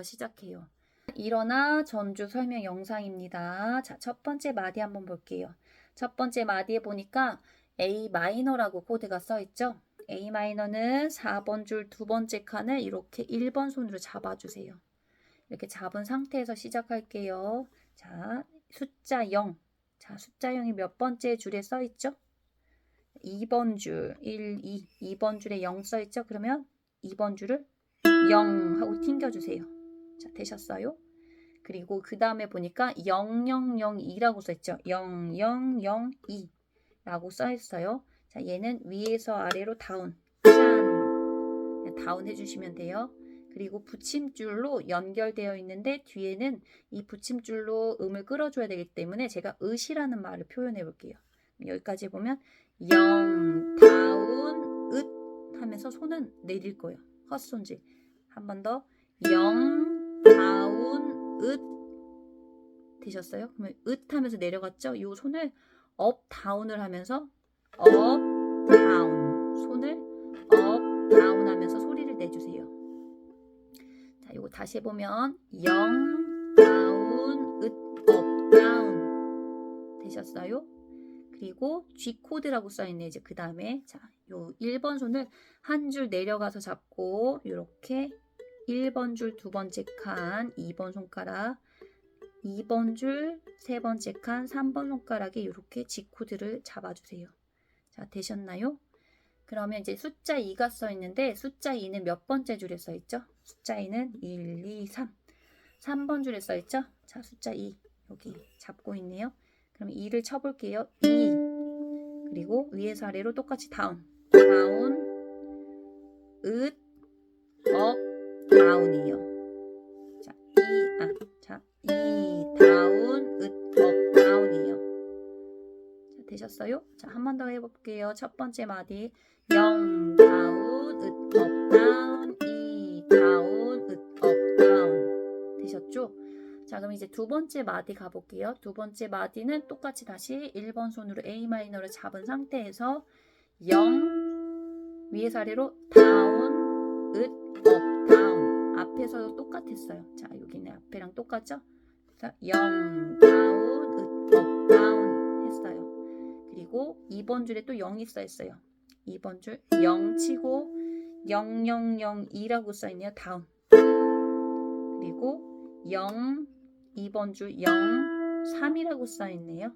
노래가 시작해요. 일어나 전주 설명 영상입니다. 자, 첫 번째 마디 한번 볼게요. 첫 번째 마디에 보니까 A 마이너라고 코드가 써 있죠? A 마이너는 4번 줄 두 번째 칸을 이렇게 1번 손으로 잡아주세요. 이렇게 잡은 상태에서 시작할게요. 자, 숫자 0. 자, 숫자 0이 몇 번째 줄에 써 있죠? 2번 줄, 1, 2, 2번 줄에 0 써 있죠? 그러면 2번 줄을 0 하고 튕겨주세요. 자, 되셨어요? 그리고 그 다음에 보니까 0002라고 써 있죠? 0002라고 써 있어요. 자, 얘는 위에서 아래로 다운. 짠! 다운 해주시면 돼요. 그리고 붙임줄로 연결되어 있는데 뒤에는 이 붙임줄로 음을 끌어줘야 되기 때문에 제가 으시라는 말을 표현해 볼게요. 여기까지 보면 영, 다운, 으 하면서 손은 내릴 거예요. 헛손질. 한 번 더. 영, 다운, 으 되셨어요? 그러면 으 하면서 내려갔죠? 이 손을 업, 다운을 하면서 업, 다운. 손을 업, 다운 하면서 소리를 내주세요. 자, 이거 다시 해보면 영, 다운, 으, 업, 다운. 되셨어요? 그리고 G 코드라고 써 있네 이제 그 다음에 자, 요 1번 손을 한 줄 내려가서 잡고 이렇게 1번 줄 두 번째 칸, 2번 손가락, 2번 줄 세 번째 칸, 3번 손가락에 이렇게 G 코드를 잡아주세요. 자, 되셨나요? 그러면 이제 숫자 2가 써 있는데 숫자 2는 몇 번째 줄에 써 있죠? 숫자 2는 1, 2, 3. 3번 줄에 써 있죠? 자, 숫자 2 여기 잡고 있네요. 그럼 2를 쳐볼게요. 2 그리고 위에서 아래로 똑같이 다운 다운 으, 되셨어요? 자, 한 번 더 해볼게요. 첫 번째 마디 0, 다운, 으, 업, 다운 2, 다운, 으, 업, 다운 되셨죠? 자, 그럼 이제 두 번째 마디 가볼게요. 두 번째 마디는 똑같이 다시 1번 손으로 A 마이너를 잡은 상태에서 0 위에서 아래로 다운, 으, 업, 다운 앞에서도 똑같았어요. 자, 여기는 앞에랑 똑같죠? 자, 0 다운, 0이고 2번 줄에 또 0이 써 있어요. 2번 줄 0 치고 0002라고 써 있네요. 다음. 그리고 0 2번 줄 0 3이라고 써 있네요.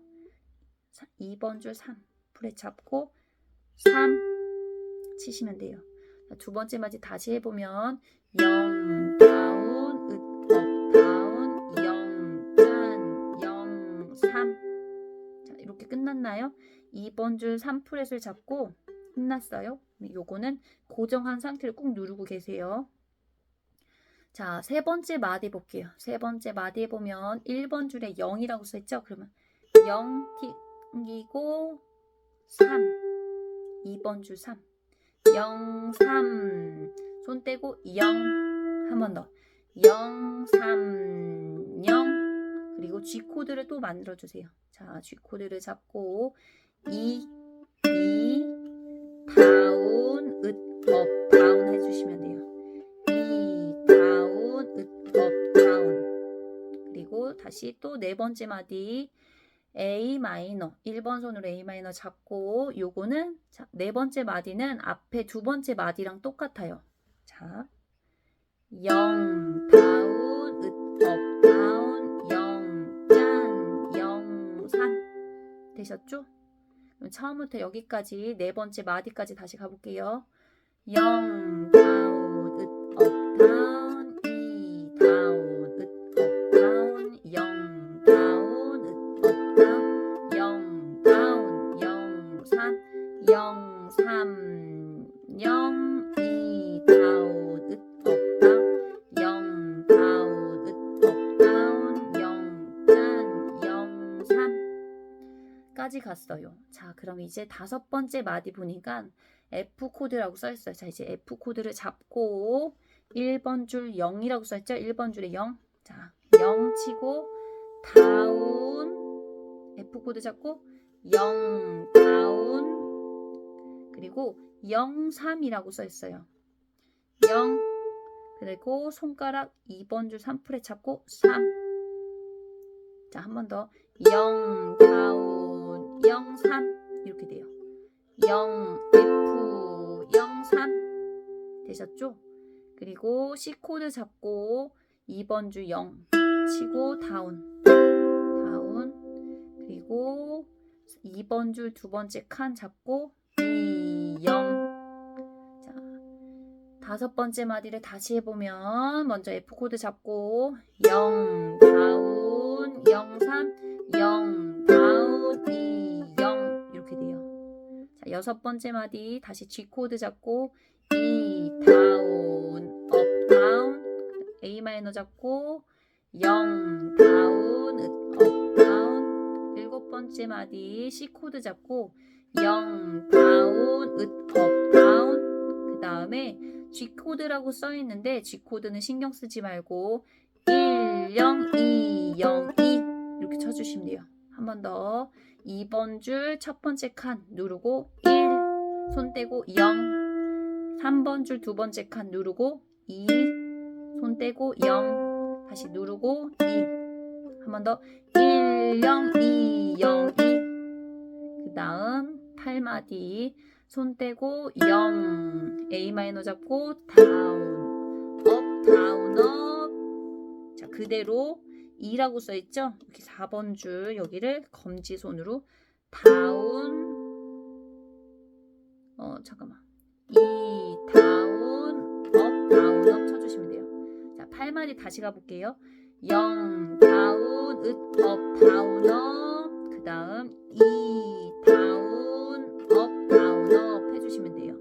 2번 줄 3. 풀에 잡고 3 치시면 돼요. 두 번째 마디 다시 해보면 0 다운 읍업 어, 다운 0 짠 0 3 자, 이렇게 끝났나요? 2번 줄 3프렛을 잡고 끝났어요. 요거는 고정한 상태를 꾹 누르고 계세요. 자, 세 번째 마디 볼게요. 세 번째 마디에 보면 1번 줄에 0이라고 써있죠? 그러면 0 튕기고 3. 2번 줄 3. 0, 3. 손 떼고 0. 한 번 더. 0, 3, 0. 그리고 G 코드를 또 만들어 주세요. 자, G 코드를 잡고 2, 2, 다운, 으, 업, 다운 해주시면 돼요. 그리고 다시 또 네 번째 마디 A 마이너 1번 손으로 A 마이너 잡고 요거는 자, 네 번째 마디는 앞에 두 번째 마디랑 똑같아요. 자, 0 다운 업 다운 0 짠, 0 3 되셨죠? 처음부터 여기까지 네 번째 마디까지 다시 가볼게요. 0 다운 업 다운 까지 갔어요. 자, 그럼 이제 다섯 번째 마디 보니까 F 코드라고 써 있어요. 자, 이제 F 코드를 잡고 1번 줄 0이라고 써 있죠? 1번 줄에 0. 자, 0 치고 다운 F 코드 잡고 0 다운 그리고 0 3이라고 써 있어요. 0 그리고 손가락 2번 줄 3프렛 잡고 3. 자, 한 번 더. 0, 다운, 0, 3. 이렇게 돼요. 0, F, 0, 3. 되셨죠? 그리고 C 코드 잡고 2번 줄 0. 치고 다운. 다운. 그리고 2번 줄 두 번째 칸 잡고 2, 0. 자, 다섯 번째 마디를 다시 해보면 먼저 F 코드 잡고 0 다운 0 3 0 자, 여섯 번째 마디 다시 G 코드 잡고 2 다운 업 다운 A 마이너 잡고 0 다운 업 다운 일곱 번째 마디 C 코드 잡고 0 다운 업 다운 그 다음에 G 코드라고 써 있는데 G 코드는 신경 쓰지 말고 1 0 2 0 2 이렇게 쳐주시면 돼요. 한 번 더. 2번 줄 첫 번째 칸 누르고 1 손 떼고 0 3번 줄 두 번째 칸 누르고 2 손 떼고 0 다시 누르고 2 한 번 더. 1 0 2 0 2 그 다음 8마디. 손 떼고 0 A 마이너 잡고 다운. 업 다운 업 자, 그대로 2라고 써 있죠? 이렇게 4번 줄 여기를 검지 손으로 다운 어, 잠깐만. 2 다운 업 다운 업 쳐 주시면 돼요. 자, 8마디 다시 가 볼게요. 0 다운 읍업 다운 업 그 다음 2 다운 업 다운 업 해주시면 돼요.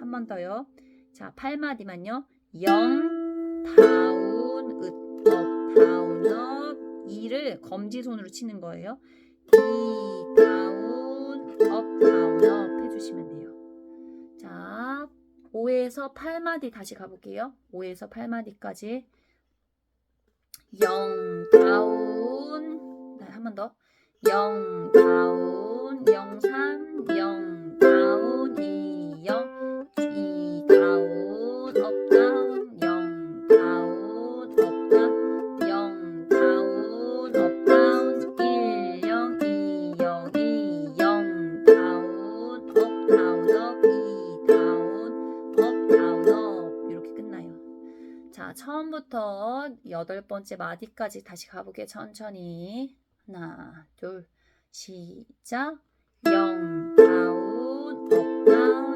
한 번 더요. 자, 8마디만요. 0 다운 읍업 다운 업 2를 검지 손으로 치는 거예요. 2 다운 업 다운 업 해주시면 돼요. 자, 5에서 8마디 다시 가볼게요. 5에서 8마디까지 0 다운 네, 한번 더. 0 다운 0 3 0 처음부터 여덟 번째 마디까지 다시 가보게 천천히. 하나, 둘, 시작. 0 다운, 업 다운,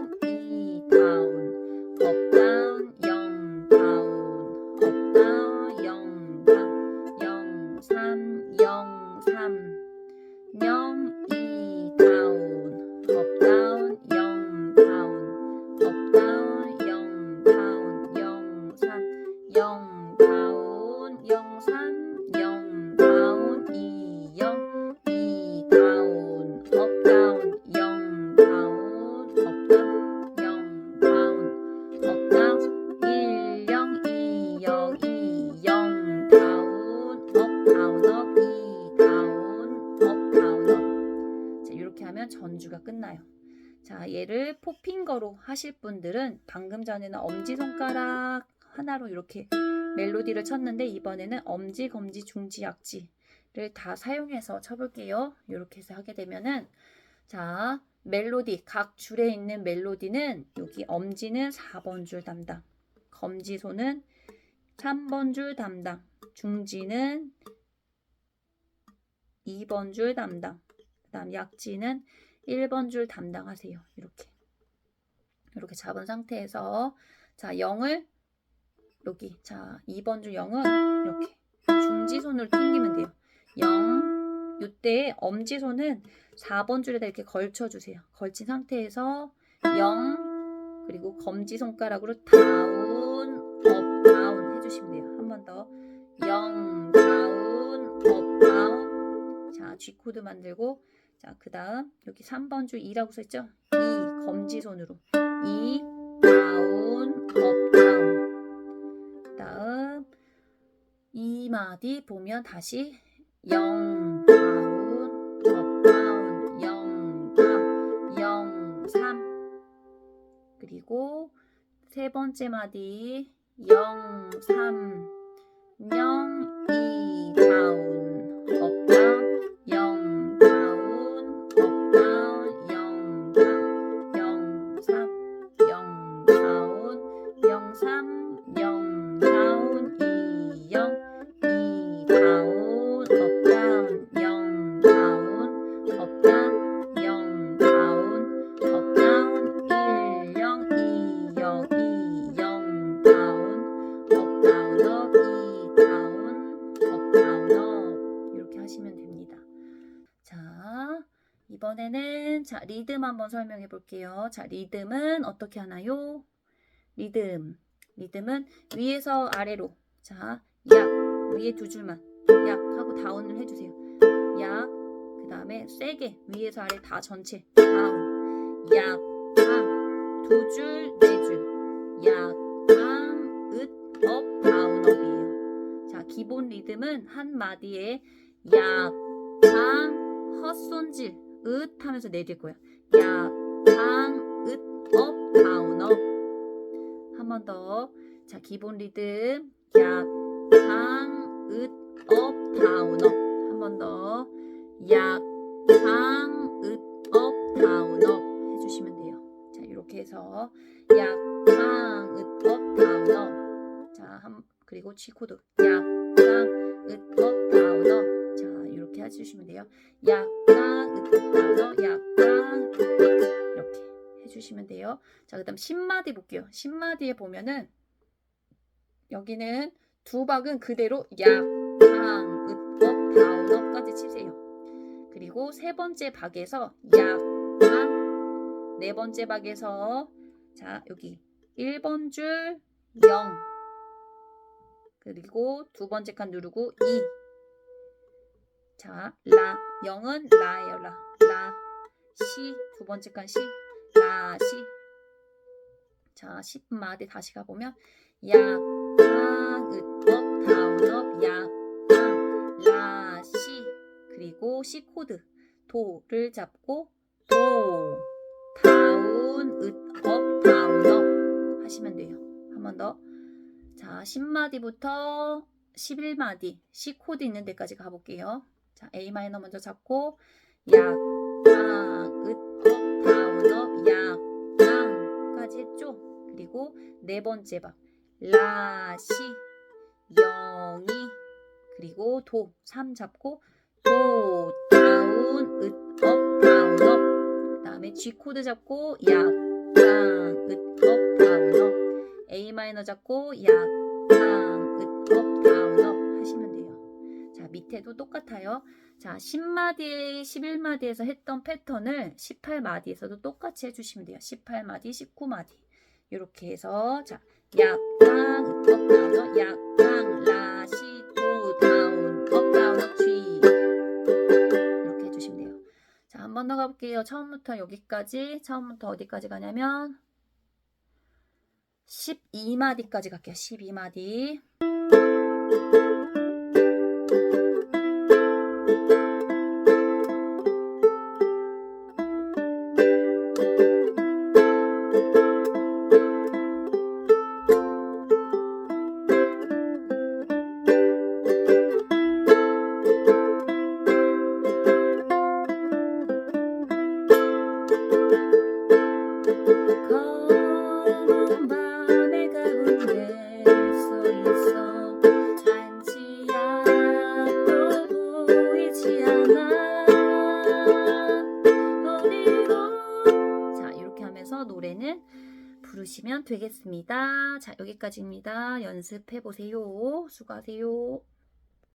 방금 전에는 엄지손가락 하나로 이렇게 멜로디를 쳤는데 이번에는 엄지, 검지, 중지, 약지를 다 사용해서 쳐볼게요. 이렇게 해서 하게 되면은 자, 멜로디, 각 줄에 있는 멜로디는 여기 엄지는 4번 줄 담당, 검지손은 3번 줄 담당, 중지는 2번 줄 담당, 그 다음 약지는 1번 줄 담당하세요. 이렇게. 이렇게 잡은 상태에서 자, 0을 여기. 자, 2번 줄 0은 이렇게 중지손으로 튕기면 돼요. 0. 이때 엄지손은 4번 줄에다 이렇게 걸쳐 주세요. 걸친 상태에서 0 그리고 검지 손가락으로 다운 업 다운 해 주시면 돼요. 한 번 더. 0 다운 업 다운. 자, G 코드 만들고 자, 그 다음 여기 3번 줄 2라고 써있죠? 2 검지손으로. 2 다운 업 다운 그 다음 2마디 보면 다시 0 다운 업 다운. 0 다운 0 3 그리고 세 번째 마디 0, 3, 0, 하시면 됩니다. 자, 이번에는 자, 리듬 한번 설명해 볼게요. 자, 리듬은 어떻게 하나요? 리듬. 리듬은 위에서 아래로. 자, 약. 위에 두 줄만. 약 하고 다운을 해 주세요. 약. 그다음에 세게 위에서 아래 다 전체 다운. 약. 강. 두 줄, 네 줄. 약. 강. 으, 업, 다운, 업이에요. 자, 기본 리듬은 한 마디에 약, 강, 헛손질, 으 하면서 내릴 거야. 약, 강, 으, 업, 다운, 업. 한 번 더. 자, 기본 리듬. 약, 강, 으, 업, 다운, 업. 한 번 더. 약, 강, 으, 업, 다운, 업. 해주시면 돼요. 자, 이렇게 해서 약, 강, 으, 업, 다운, 업. 자, 한, 그리고 G 코드. 약, 강, 으, 업, 다운, 업. 자, 이렇게 해주시면 돼요. 약, 강, 으, 업, 다운, 업. 약, 강, 이렇게 해주시면 돼요. 자, 그 다음 10마디 볼게요. 10마디에 보면은 여기는 두 박은 그대로 약, 강, 으, 업, 다운, 업까지 치세요. 그리고 세 번째 박에서 약, 강, 네 번째 박에서 자, 여기 1번 줄 0. 그리고 두 번째 칸 누르고 2. 자, 라. 0은 라예요, 라. 라. 시. 두 번째 칸 시. 라, 시. 자, 10마디 다시 가보면 약, 강, 으, 업, 다운, 업, 약, 강, 라, 시. 그리고 C 코드. 도를 잡고 도, 다운, 으, 업, 다운, 업 하시면 돼요. 한 번 더. 자, 10마디부터 11마디 C 코드 있는 데까지 가볼게요. 자, A 마이너 먼저 잡고 약, 강, 으, 업, 다운, 업, 약, 강까지 했죠. 그리고 네 번째 박 라, 시, 영이 그리고 도, 3 잡고 도, 다운, 으, 업, 다운, 업. 그 다음에 G 코드 잡고 약, 강, 으, 업, 다운, 업. A 마이너 잡고 약, 강, 으, 업, 다운, 업 하시면 돼요. 자, 밑에도 똑같아요. 자, 10마디, 11마디에서 했던 패턴을 18마디에서도 똑같이 해주시면 돼요. 18마디, 19마디. 이렇게 해서, 자, 약, 강, 업, 다운, 업, 약, 강, 라, 시, 도, 다운, 업, 다운, 업, G. 이렇게 해주시면 돼요. 자, 한 번 더 가볼게요. 처음부터 여기까지, 처음부터 어디까지 가냐면, 12마디까지 갈게요. 12마디. 되겠습니다. 자 여기까지입니다. 연습해 보세요. 수고하세요